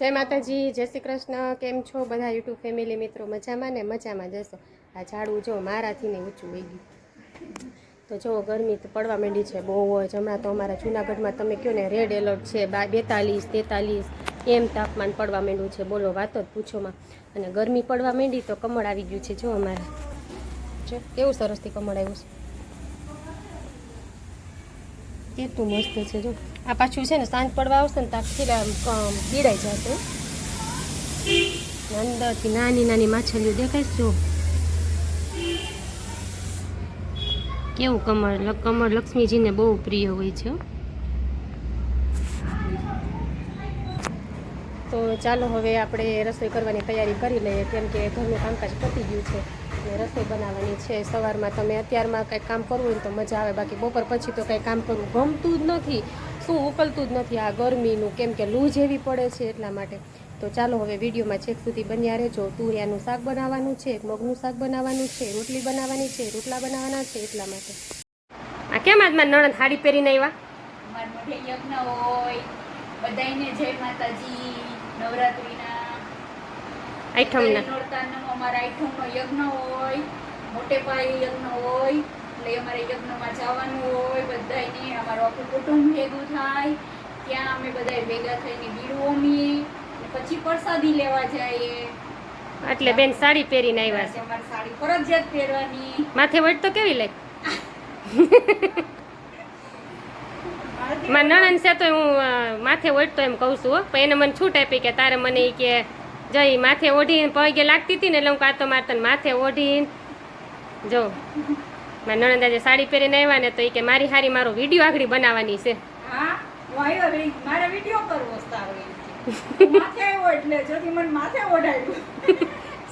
જય માતાજી, જય શ્રી કૃષ્ણ. કેમ છો બધા યુટ્યુબ ફેમિલી મિત્રો? મજામાં ને? મજામાં જશો. આ ઝાડું જો મારાથી ને ઊંચું વહી ગયું. તો જો ગરમી તો પડવા માંડી છે, બહુ જ. હમણાં તો અમારા જૂનાગઢમાં તમે કહો ને રેડ એલર્ટ છે બેતાલીસ, તેતાલીસ, એમ તાપમાન પડવા માંડ્યું છે. બોલો, વાતો જ પૂછોમાં અને ગરમી પડવા માંડી તો કમળ આવી ગયું છે, જો અમારે. જો, કેવું સરસથી કમળ આવ્યું છે? કેટલું મસ્ત છે, જો. આ પાછું છે ને, સાંજ પડવા આવશે ને તો આખી આમ પીડાઈ જશે. અંદરથી નાની નાની માછલીઓ દેખાય જો. કેવું કમર કમળ લક્ષ્મીજીને બહુ પ્રિય હોય છે. તો ચાલો, હવે આપણે રસોઈ કરવાની તૈયારી કરી લઈએ, કેમ કે ઘરનું કામકાજ પતી ગયું છે. રસોઈ બનાવવાની છે, સવારમાં તમે અત્યારમાં કંઈક કામ કરવું હોય તો મજા આવે, બાકી બપોર પછી તો કંઈ કામ કરવું ગમતું જ નથી. શું ઉકલતું જ નથી આ ગરમીનું, કેમ કે લૂ જેવી પડે છે એટલા માટે. તો ચાલો હવે વિડીયોમાં છેક સુધી બન્યા રહેજો. તુરિયાનું શાક બનાવવાનું છે, મગનું શાક બનાવવાનું છે, રોટલી બનાવવાની છે, રોટલા બનાવવાના છે એટલા માટે. આ કેમ આજ મારી નણંદ સાડી પહેરીને આવ્યા અમાર મોઢે યજ્ઞ હોય બધાને જય માતાજી નવરાત્રીના નોરતાનો અમારા આઈટમનો યજ્ઞ હોય મોટે પાયે યજ્ઞ હોય એટલે અમારે યજ્ઞમાં જવાનું હોય બધાયને અમારું આખું કુટુંબ ભેગું થાય. ત્યાં અમે બધાય ભેગા થઈને બીડું ઓમીએ પછી પ્રસાદી લેવા જઈએ. એટલે બેન સાડી પહેરીને આવ્યા છે? અમારે સાડી ફરજિયાત પહેરવાની. માથે વટ તો કેવી લાગે? મારા નણંદ છે તો હું માથે વટતો એમ કહું છું હો. પણ એને મને છૂટ આપી કે તારે મને ઈ કે એ માથે ઓઢીને પગે લાગતી હતી ને એટલે હું કાતો મારતો મારે માથે ઓઢીને. જો મારા નણંદ આજે સાડી પહેરીને આવ્યા ને તો એ કે મારી હારી મારો વીડિયો આગળ બનાવવાની છે.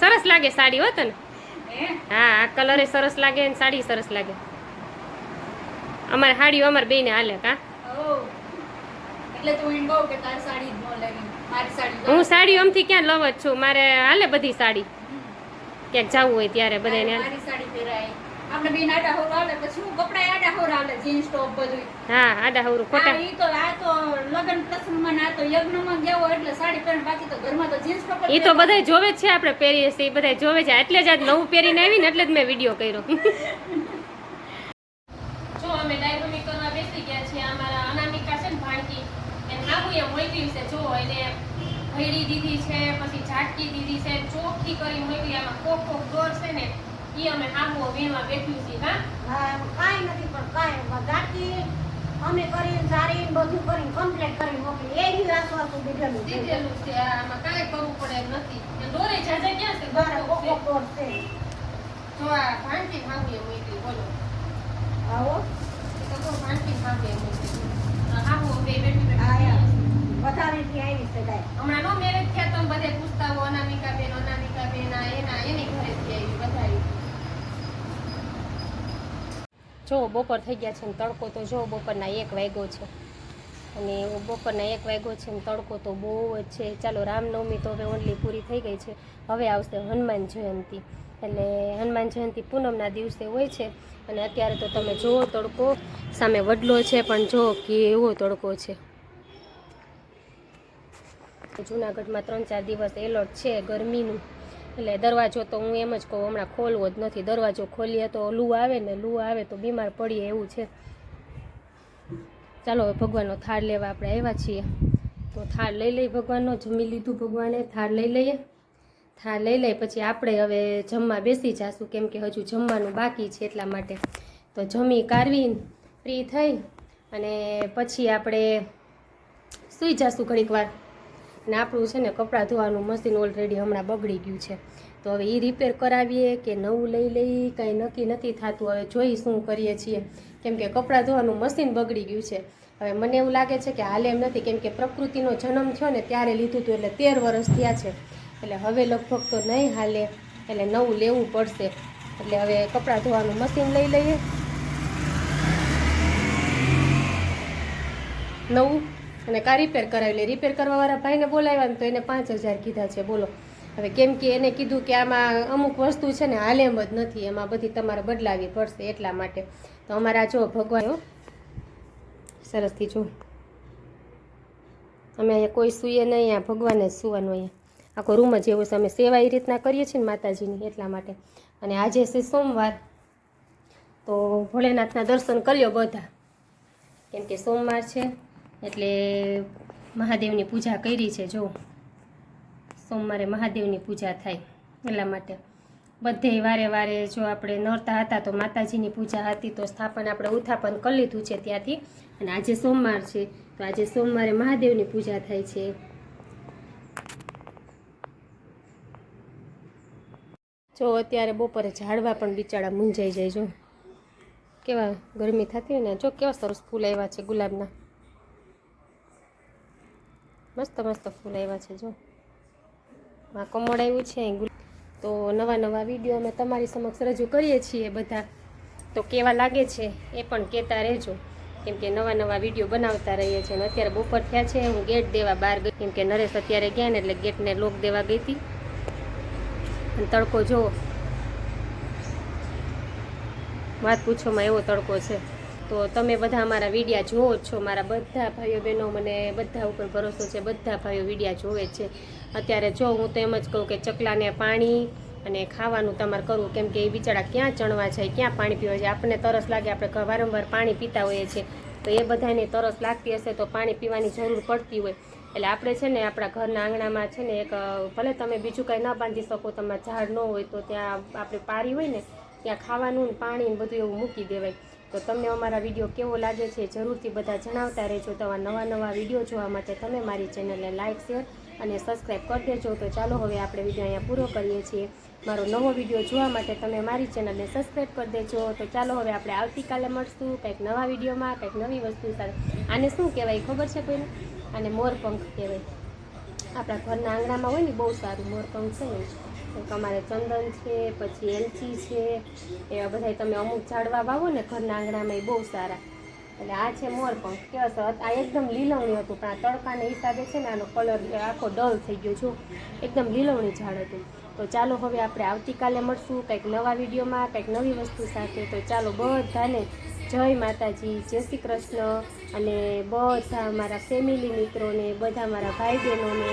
સરસ લાગે સાડી હો તને. હા? આ કલરે સરસ લાગે ને સાડી સરસ લાગે. અમારે સાડીઓ અમારે બેને હાલે કા? એટલે તું એમ કહું કે તારી સાડી જ ન લેવી. સાડી હું સાડીઓ આમથી ક્યાં લવ જ છું. મારે હાલે બધી સાડી. ક્યાંક જવું હોય ત્યારે બધાને હાલે. મારી સાડી પહેરાય. આપણે બેન આડા હોર હાલે પછી હું કપડા આડા હોર હાલે જીન્સ ટોપ બધું હા આડા હવરું આ ખોટા. ઈ તો આ તો લગન પ્રસંગમાં ને તો યજ્ઞમાં ગયા એટલે સાડી પહેરે બાકી તો ઘરમાં તો જીન્સ ટોપ જ એ તો પહેરવાનું. બધા જોવે જ છે આપણે પહેરીએ છીએ એ બધા જોવે છે. એટલે જ આજ નવું પહેરીને આવી ને એટલે જ મેં વીડિયો કર્યો. જો અમે ડાયરોમી કરવા બેસી ગયા છીએ. અમારા અનામિકા છે ને ભાણકી એમ મોકલ્યું છે જો એને ભૈડી દીધી છે પછી ઝાટકી દીધી છે ચોખ્ખી કરી મોકલી આમાં કોક કોક દોર છે ને એ અમે હામો વીણવા બેઠ્યું છે હા? કાંઈ નથી પણ કાંઈ ગાંઠી અમે કરીને સારીને બધું કરીને કમ્પ્લીટ કરી મોકલી એ દિવસ આસવાતું દીધેલું દીધેલું છે આમાં કાંઈ કરવું પડે એમ નથી. દોરે જાજા ક્યાં છે? બારે બરાબર કોક કોક દોર છે. જો આ ભાણકી હામું મોકલી બોલો આવો. એ તો કહું ભાણકી હામું એમ મોકલી હામું બે બેઠી આ બેઠી યા. વધારેથી આવી છે ગાય. હમણાં નો મેરેજ થયા તો બધે પૂછતા હો અનામિકા બેન અનામિકા બેન એના, એની ઘરેથી આવી બધા જો બપોર થઈ ગયા છે ને તડકો તો જો બપોરના એક વાગ્યો છે. અને બપોરના એક વાગ્યો છે ને તડકો તો બહુ જ છે. ચાલો રામનવમી તો હવે ઓનલી પૂરી થઈ ગઈ છે. હવે આવશે હનુમાન જયંતિ. એટલે હનુમાન જયંતિ પૂનમના દિવસે હોય છે. અને અત્યારે તો તમે જુઓ તડકો. સામે વડલો છે, પણ જો કેવો તડકો છે. જુનાગઢમાં ત્રણ ચાર દિવસ એલર્ટ છે ગરમીનું. એટલે દરવાજો તો હું એમ જ કહું, હમણાં ખોલવો જ નથી. દરવાજો ખોલીએ તો લૂ આવે ને, લૂ આવે તો બીમાર પડીએ એવું છે. ચાલો હવે ભગવાનનો થાળ લેવા આપણે આવ્યા છીએ. તો થાળ લઈ લઈ ભગવાનનો, જમી લીધું ભગવાને. થાળ લઈ લઈએ. થાળ લઈ લઈ પછી આપણે હવે જમવા બેસી જાશું, કેમ કે હજુ જમવાનું બાકી છે એટલા માટે. તો જમી કારવી ફ્રી થઈ અને પછી આપણે સૂઈ જાશું ઘણીક વાર. અને આપણું છે ને કપડાં ધોવાનું મશીન ઓલરેડી હમણાં બગડી ગયું છે. તો હવે એ રિપેર કરાવીએ કે નવું લઈ લઈએ કાંઈ નક્કી નથી થતું, હવે જોઈ શું કરીએ છીએ. કેમ કે કપડાં ધોવાનું મશીન બગડી ગયું છે. હવે મને એવું લાગે છે કે હાલે એમ નથી, કેમ કે પ્રકૃતિનો જન્મ થયો ને ત્યારે લીધું હતું એટલે તેર વર્ષ થયા છે. એટલે હવે લગભગ તો નહીં હાલે, એટલે નવું લેવું પડશે. એટલે હવે કપડાં ધોવાનું મશીન લઈ લઈએ. નવું? અને કા રિપેર કરાવી લે. રિપેર કરવાવાળા ભાઈને બોલાવ્યા તો એને પાંચ હજાર કીધા છે. બોલો. હવે કેમ કે એને કીધું કે આમાં અમુક વસ્તુ છે ને હાલે એમ જ નથી. એમાં બધી તમારે બદલાવી પડશે એટલા માટે. તો અમારા જો ભગવાન સરસથી જો. અમે અહીંયા કોઈ સૂઈએ નહીં, અહીંયા ભગવાને જ સૂવાનું અહીંયા. આખો રૂમ જ એવો છે. અમે સેવા એ રીતના કરીએ છીએ ને માતાજીની એટલા માટે. અને આજે છે સોમવાર. તો ભોલેનાથના દર્શન કર્યો બધા. કેમ કે સોમવાર છે. એટલે મહાદેવની પૂજા કરી છે, જો. સોમવારે મહાદેવની પૂજા થાય એટલા માટે. બધે વારે વારે જો આપણે નોરતા હતા તો માતાજીની પૂજા હતી તો સ્થાપન આપણે ઉત્થાપન કરી લીધું છે ત્યાંથી. અને આજે સોમવાર છે, તો આજે સોમવારે મહાદેવની પૂજા થાય છે. જો અત્યારે બપોરે ઝાડવા પણ બિચારા મૂંઝાઈ જાય, જો. કેવા ગરમી થતી હોય ને, જો કેવા સરસ ફૂલ આવ્યા છે ગુલાબના. મસ્ત મસ્ત ફૂલ આવ્યા છે, જો. આ કમળ આવ્યું છે તો નવા નવા વીડિયો અમે તમારી સમક્ષ રજૂ કરીએ છીએ બધા. તો કેવા લાગે છે એ પણ કહેતા રહેજો. કેમ કે નવા નવા વીડિયો બનાવતા રહીએ છીએ અને અત્યારે બપોર થયા છે, હું ગેટ દેવા બહાર ગઈ. કેમ કે નરેશ અત્યારે ગયા ને એટલે ગેટને લોક દેવા ગઈ હતી. અને તડકો જુઓ વાત પૂછોમાં એવો તડકો છે. તો તમે બધા મારા વિડીયા જોવો જ છો. મારા બધા ભાઈઓ બહેનો મને બધા ઉપર ભરોસો છે. બધા ભાઈઓ વિડીયા જોવે છે. અત્યારે જો હું તો એમ જ કહું કે ચકલાને પાણી અને ખાવાનું તમારે કરવું. કેમ કે એ બિચારા ક્યાં ચણવા જાય, ક્યાં પાણી પીવા જાય? આપણને તરસ લાગે, આપણે વારંવાર પાણી પીતા હોઈએ છીએ. તો એ બધાને તરસ લાગતી હશે તો પાણી પીવાની જરૂર પડતી હોય. એટલે આપણે છે ને આપણા ઘરના આંગણામાં છે ને એક, ભલે તમે બીજું કંઈ ન બાંધી શકો, તમારા ઝાડ ન હોય તો ત્યાં આપણે પારી હોય ને, ત્યાં ખાવાનું પાણી બધું એવું મૂકી દેવાય. તો તમને અમારા વીડિયો કેવો લાગે છે જરૂરથી બધા જણાવતા રહેજો. તો નવા નવા વીડિયો જોવા માટે તમે મારી ચેનલને લાઇક શેર અને સબસ્ક્રાઈબ કરી દેજો. તો ચાલો હવે આપણે વીડિયો અહીંયા પૂરો કરીએ છીએ. મારો નવો વીડિયો જોવા માટે તમે મારી ચેનલને સબસ્ક્રાઈબ કરી દેજો. તો ચાલો હવે આપણે આવતીકાલે મળશું કંઈક નવા વિડીયોમાં, કંઈક નવી વસ્તુ સાથે. આને શું કહેવાય ખબર છે કોઈને? આને મોરપંખ કહેવાય. આપણા ઘરના આંગણામાં હોય ને બહુ સારું મોરપંખ છે ને. અમારે ચંદન છે, પછી એલચી છે, એવા બધા તમે અમુક ઝાડવા વાવો ને ઘરના આંગણામાં એ બહુ સારા. એટલે આ છે મોરપંખ કેવા સરસ આ એકદમ લીલવણી હતું, પણ આ તડકાને હિસાબે છે ને આનો કલર આખો ડલ થઈ ગયો છું. એકદમ લીલવણી ઝાડ હતું. તો ચાલો હવે આપણે આવતીકાલે મળશું, કંઈક નવા વિડીયોમાં, કંઈક નવી વસ્તુ સાથે. તો ચાલો બધાને જય માતાજી, જય શ્રી કૃષ્ણ અને બધા મારા ફેમિલી મિત્રોને, બધા મારા ભાઈ બહેનોને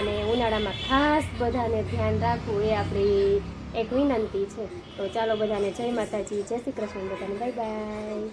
અને ઉનાળામાં ખાસ બધાને ધ્યાન રાખવું એ આપણી એક વિનંતી છે. તો ચાલો બધાને જય માતાજી, જય શ્રી કૃષ્ણ, બધાને બાય બાય